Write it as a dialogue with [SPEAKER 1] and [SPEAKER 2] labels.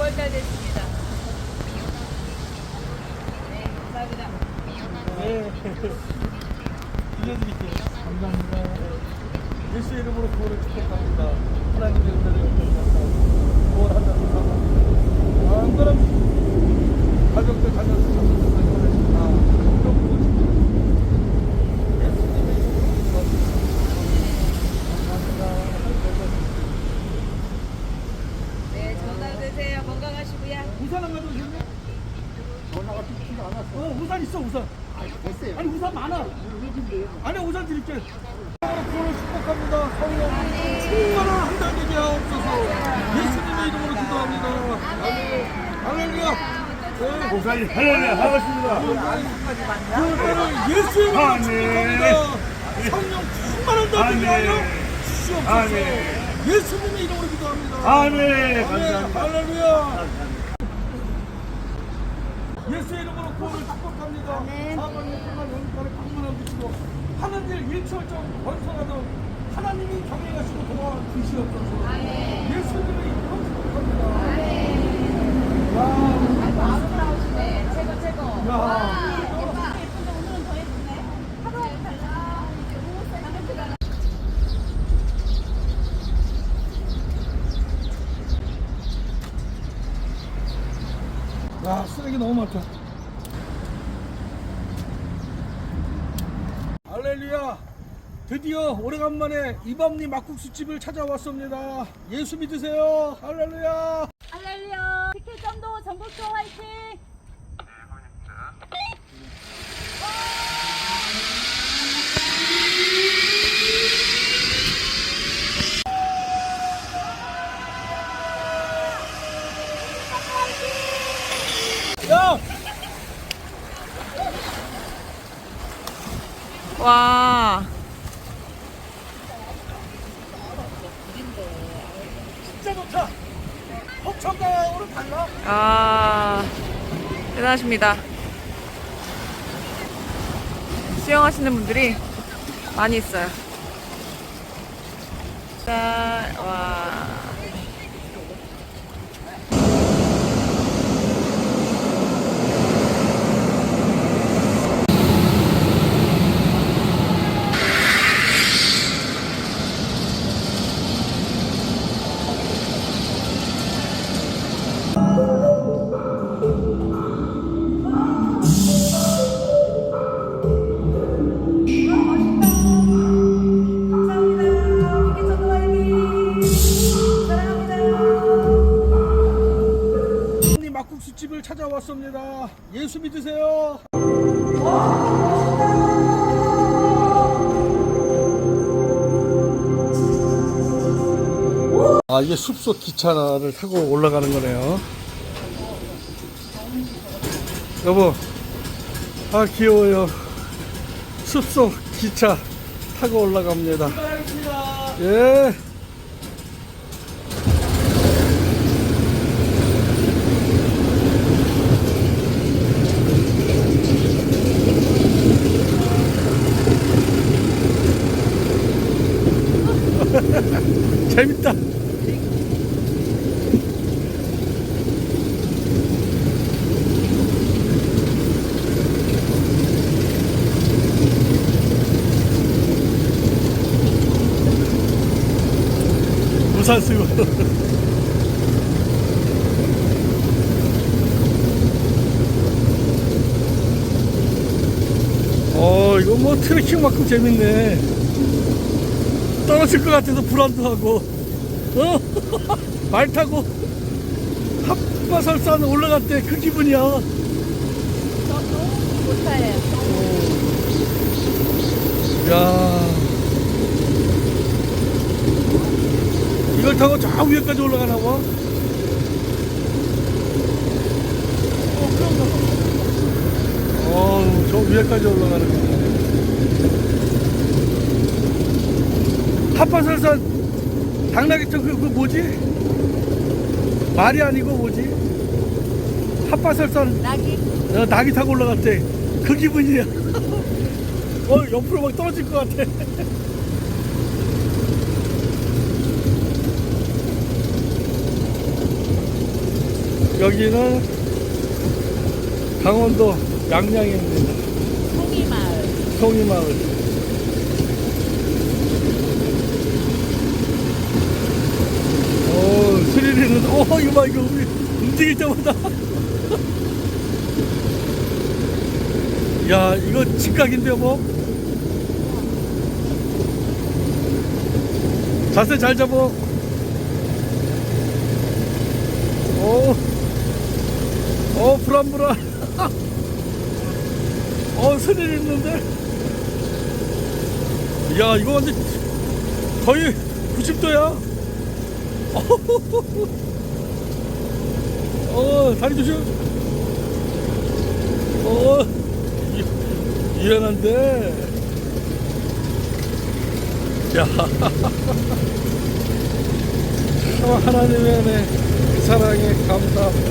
[SPEAKER 1] 9월달 됐습니다. 네, 감사합니다.
[SPEAKER 2] 네. 들려드릴게요. 감사합니다. 예수 이름으로 구원을 축복합니다. 하나님의 은혜를 영접하고 구원한다고 안 그럼 가족들 자녀들 자녀들 다 영접하고 예수님의 이름으로 감사합니다.
[SPEAKER 1] 네, 전화 되세요. 건강하시고요.
[SPEAKER 2] 우산 안 가져오셨네? 전화가 어, 우산 있어, 우산. 됐어요. 아니, 우산 많아. 아니, 우산 드릴게. 구원을 축복합니다. 성령 충만한 한달 되게 하옵소서. 예수님의 이름으로 기도합니다. 아멘. 할렐루야. 네.
[SPEAKER 3] 목사님 할렐루야 반갑습니다.
[SPEAKER 2] 그때는 예수의 이름으로. 축복합니다. 성령 충만한 달 되게. 하여 주시옵소서.
[SPEAKER 3] 아멘.
[SPEAKER 2] 예수님의 이름으로 기도합니다.
[SPEAKER 3] 아멘.
[SPEAKER 2] 할렐루야. 예수의 이름으로 구원을 축복합니다. 사방에 평안 영광을 방문하고 주시고 하는 일 일처럼 번성하던 하나님이 경영하시고 도와 주시옵소서. 예수님의 이름으로 축복합니다. 야,
[SPEAKER 1] 네, 최고, 최고.
[SPEAKER 2] 야. 야, 쓰레기 너무 많다. 할렐루야. 드디어 오래간만에 이밤리 막국수집을 찾아왔습니다. 예수 믿으세요. 할렐루야.
[SPEAKER 4] 할렐루야 티켓점도 전국초 화이팅
[SPEAKER 2] 야!
[SPEAKER 1] 와.
[SPEAKER 2] 진짜 좋다. 허천가오는 달라.
[SPEAKER 1] 아, 대단하십니다. 수영하시는 분들이 많이 있어요. 자, 와.
[SPEAKER 2] 왔습니다. 예수 믿으세요. 아 이게 숲속 기차를 타고 올라가는 거네요. 여보, 아 귀여워요. 숲속 기차 타고 올라갑니다. 예. 재밌다. 우산 쓰고. 어, 이거 뭐 트레킹만큼 재밌네. 떨어질 것 같아서 불안도 하고, 어? 말 타고 합마설산 올라갈 때그 기분이야.
[SPEAKER 4] 못타요
[SPEAKER 2] 야 이걸 타고 저 위에까지 올라가나 봐. 어, 저 위에까지 올라가는 거야. 합판설산 당나귀천 그, 그 뭐지? 말이 아니고 뭐지? 합판설산
[SPEAKER 4] 낙이
[SPEAKER 2] 어, 낙이 타고 올라갔대. 그 기분이야. 어, 옆으로 막 떨어질 것 같아. 여기는 강원도 양양입니다.
[SPEAKER 4] 송이마을.
[SPEAKER 2] 송이마을. 오, 스릴 있는, 오, 이거 봐, 이거 움직일 때마다. 야, 이거 직각인데요, 뭐? 자세 잘 잡어. 오, 오, 불안불안. 어, 스릴 있는데? 야, 이거 완전 거의 90도야. 어, 다리 조심. 어, 유- 유연한데. 야. 참 하나님의 사랑에 감사합니다.